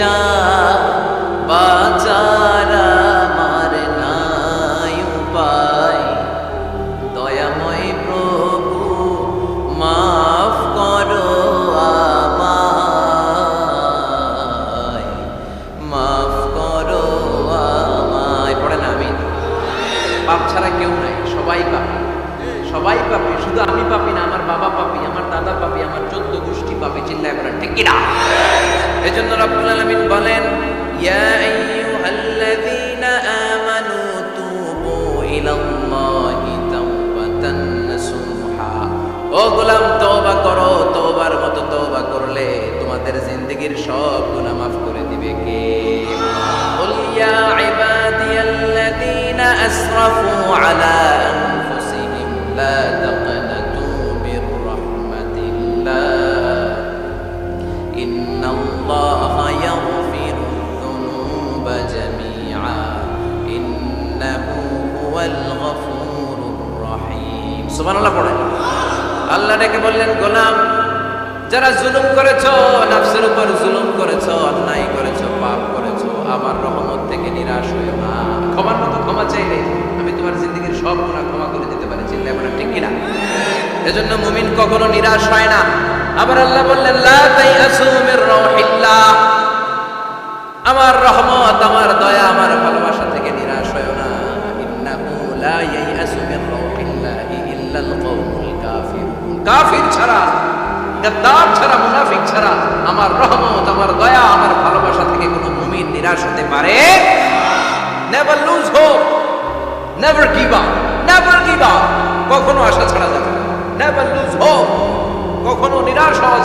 বিচার বাচার আমার নাই দয়াময় প্রভু, মাফ করো মাফ করো পড়ে না আমি? ছাড়া কেউ নাই, সবাই পাপি। সবাই পাপি, শুধু আমি পাপি না, আমার বাবা পাপি, আমার দাদা পাপি, আমার চোদ্দ গোষ্ঠী পাপি, চিল্লায় বলেন ঠিক কিনা? এই জন্য রব্বুল আলমিন বলেন ও গোলাম, তওবা করো, তওবার মতো তওবা করলে তোমাদের জিন্দগির সব গুনাহ মাফ করে দিবে কে? বলিয়া ইয়া আসরাফু আলা لا تقنطوا من رحمة الله إن الله يغفر الذنوب جميعا إنه هو الغفور الرحيم سبحان الله পড়েন আল্লাহ ডেকে বললেন গোলাম যারা জুলুম করেছো নফসের উপর জুলুম কখনো নিরাশ হয় না। আবার আল্লাহ বললেন আমার রহমত, আমার দয়া, আমার ভালোবাসা থেকে নিরাশ হয় না। কাফির ছাড়া মুনাফিক ছাড়া আমার দয়া, আমার ভালোবাসা থেকে কোনো নিরাশ হতে পারে কখনো আশা ছাড়া যাবে না নেভার লুজ হোপ কখনো নিরাশ হওয়া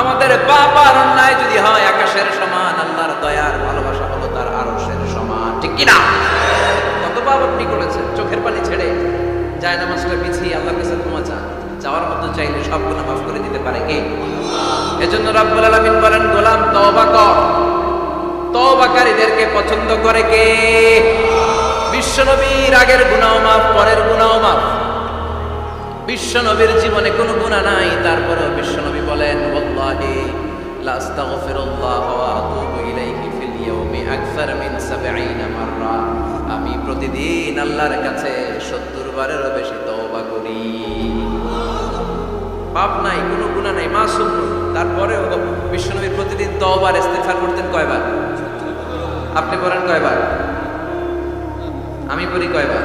আমাদের আর অন্যায় যদি হয়, আকাশের সমান, আল্লাহর দয়ার ভালোবাসা হলো তার আরশের সমান। ঠিক কিনা? কত পাপ আপনি করেছেন? চোখের পানি ছেড়ে যায় নামাজটা পিছিয়ে আল্লাহর কাছে ক্ষমা চান। যাওয়ার মতো চাইলে সব গুণা মাফ করে দিতে পারে কে? এজন্য রাব্বুল আলামিন বলেন, গোলাম তওবা কর। তওবাকারীদেরকে পছন্দ করে কে? বিশ্বনবীর আগের গুনাহ মাফ, পরের গুনাহ মাফ। বিশ্বনবীর জীবনে কোনো গুণা নাই। তারপরেও বিশ্বনবী বলেন, ওয়াল্লাহি লা আস্তাগফিরুল্লাহ ওয়া আতুবু ইলাইহি ফিল ইয়াউমি আকসার 70 মাররা। আমি প্রতিদিন আল্লাহর কাছে 70 বারেরও বেশি তওবা করি। পাপ নাই, কোনো গুনাহ নাই, মাসুম তারপরেও বিশ্বনবী প্রতিদিন তওবার ইস্তেগফার করতেন কয়বার? আপনি করেন কয়বার? আমি করি কয়বার?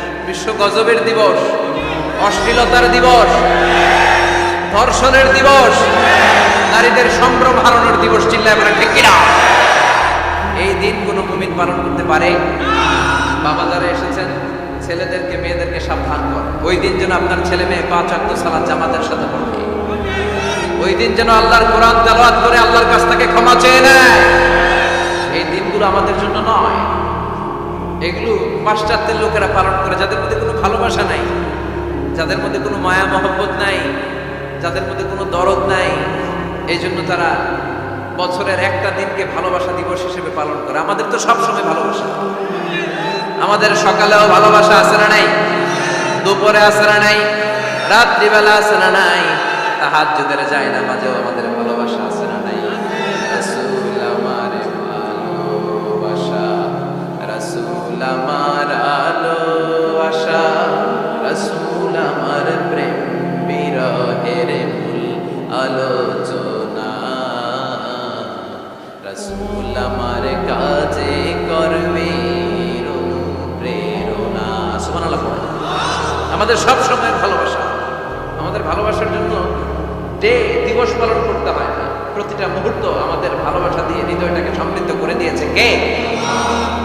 বিশ্ব গজবের দিবস, অশ্লীলতার দিবস, ধর্ষণের দিবস, নারীদের সম্ভ্রম হারানোর দিবস চিল্লায় বলে, ঠিক কিনা? এই দিন কোনো মুমিন পালন করতে পারে? বাবা যারা এসেছেন, ছেলেদেরকে, মেয়েদেরকে সাবধান কর। ওই দিন যেন আপনার ছেলে মেয়ে পাঁচ অক্ট সালাদ জামাতের সাথে পড়ে। ওই দিন যেন আল্লাহর কোরআন তেলাওয়াত করে আল্লাহর কাছ থেকে ক্ষমা চেয়ে নেয়। এই দিনগুলো আমাদের জন্য নয়। এগুলো পাশ্চাত্যের লোকেরা পালন করে, যাদের মধ্যে কোনো ভালোবাসা নাই, যাদের মধ্যে কোনো মায়া মহব্বত নাই, যাদের মধ্যে কোনো দরদ নাই এই জন্য তারা বছরের একটা দিনকে ভালোবাসা দিবস হিসেবে পালন করে। আমাদের তো সবসময় ভালোবাসা। আমাদের সকালেও ভালোবাসা আছে না নাই? দুপুরে আছে না নাই? রাত্রিবেলা আছে না নাই? তা তাহার যুদের যায় না মাঝেও আমাদের ভালোবাসা আছে না নাই? আমার আলো, আশা, রাসূল আমার প্রেম, বিরহের মূল আলোচনা। রাসূল আমার কাজে করবে প্রেরণা। আমাদের সব সময় ভালোবাসা। আমাদের ভালোবাসার জন্য ডে দিবস পালন করতে হয় না। প্রতিটা মুহূর্ত আমাদের ভালোবাসা দিয়ে হৃদয়টাকে সমৃদ্ধ করে দিয়েছে কে?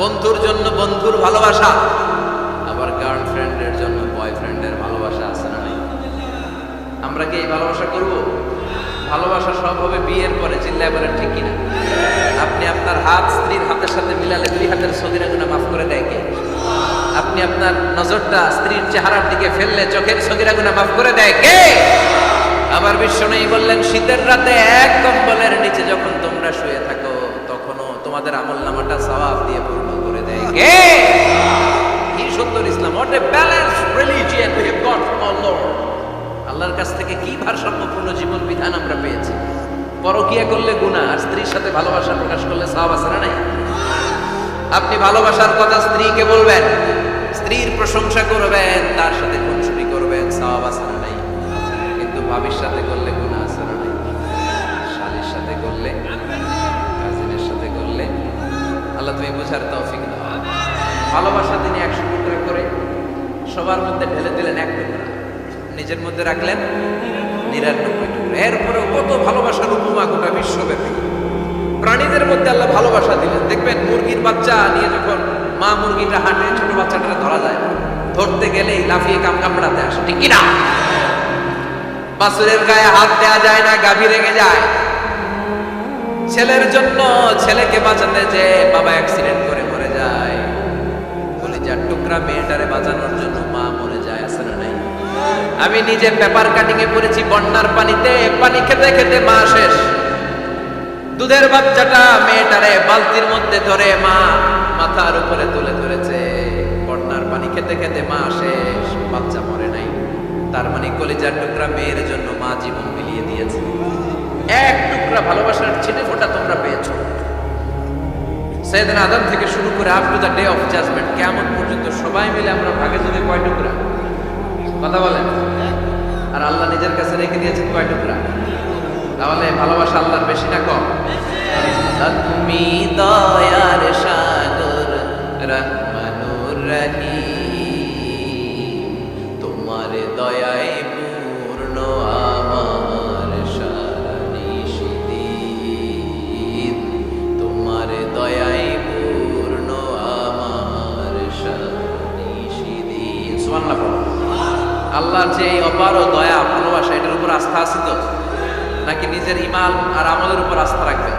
বন্ধুর জন্য বন্ধুর ভালোবাসা, আবার গার্লফ্রেন্ডের জন্য বয়ফ্রেন্ডের ভালোবাসা আছে না নাই? আমরা কি এই ভালোবাসা করব? ভালোবাসা সব হবে বিয়ের পরে, চিল্লায় বলেন ঠিক কিনা? আপনি আপনার হাত স্ত্রীর হাতের সাথে মিলালে দুই হাতের সদিরা গুণা মাফ করে দেয় কে? আপনি আপনার নজরটা স্ত্রীর চেহারার দিকে ফেললে চোখের সগিরা গুণা মাফ করে দেয় কে? আবার বিশ্ব নেই বললেন, শীতের রাতে এক কম্বলের নিচে যখন তোমরা শুয়ে থাকো, তখনও তোমাদের আমল নামাটা সওয়াব দিয়ে দেয় কে কি সুন্দর ইসলাম। What a balance religion we have got from our lord আল্লাহর কাছ থেকে কি ভারসাম্যপূর্ণ জীবন বিধান আমরা পেয়েছি? পরকিয়া করলে গুনাহ, আর স্ত্রীর সাথে ভালোবাসা প্রকাশ করলে সওয়াব আছে নাই? আপনি ভালোবাসার কথা স্ত্রীকে বলবেন, স্ত্রীর প্রশংসা করবেন, তার সাথে খুনসুটি করবেন, সওয়াব আছে নাই? কিন্তু ভাবির সাথে করলে গুনাহ আছে না নাই? সাথে করলে আল্লাহ তুমি বোঝার তৌফিক দাও। ভালোবাসা তিনি একশো টুকরা করে সবার মধ্যে ঢেলে দিলেন এক টুকরা। নিজের মধ্যে রাখলেন নিরানব্বই টুকরা। এরপরেও কত ভালোবাসার উপমা গোটা বিশ্বব্যাপী। প্রাণীদের মধ্যে আল্লাহ ভালোবাসা দিলেন। দেখবেন মুরগির বাচ্চা নিয়ে যখন মা মুরগিটা হাঁটে, ছোট বাচ্চাটা ধরা যায়। ধরতে গেলেই লাফিয়ে কাম কামড়াতে আসে। ঠিক কিনা? বাসুরের গায়ে হাত দেওয়া যায় না, গাভী রেগে যায়। ছেলের জন্য ছেলেকে বাঁচাতে যে বাবা অ্যাক্সিডেন্ট করে মরে যায়। কলিজার টুকরা মেয়েটারে বাঁচানোর জন্য মা মরে যায়, আছে না নাই? আমি নিজে পেপার কাটিং এ পড়েছি, বন্যার পানিতে, পানি খেতে খেতে মা শেষ। দুধের বাচ্চাটা মেয়েটারে বালতির মধ্যে ধরে মা মাথার উপরে তুলে ধরেছে। বন্যার পানি খেতে খেতে মা শেষ, বাচ্চা মরে নাই। তার মানে কলিজার টুকরা মেয়ের জন্য মা জীবন মিলিয়ে দিয়েছে। এক টুকরা ভালোবাসার ছিটে ফোটা তোমরা পেয়েছ। সেদিন আদান থেকে শুরু করে up to the day of judgment কেমন পর্যন্ত সবাই মিলে আমরা ভাগে যদি কয় টুকরা? কথা বলেন? আর আল্লাহ নিজের কাছে রেখে দিয়েছেন কয় টুকরা? তাহলে ভালোবাসা আল্লাহর বেশি না কম? তুমি দয়ার সাগর, রহমানুর রহিম। ও দয়া, ভালোবাসা, এটার উপর আস্থা আছে তো? নাকি নিজের ইমাল আর আমাদের উপর আস্থা রাখবেন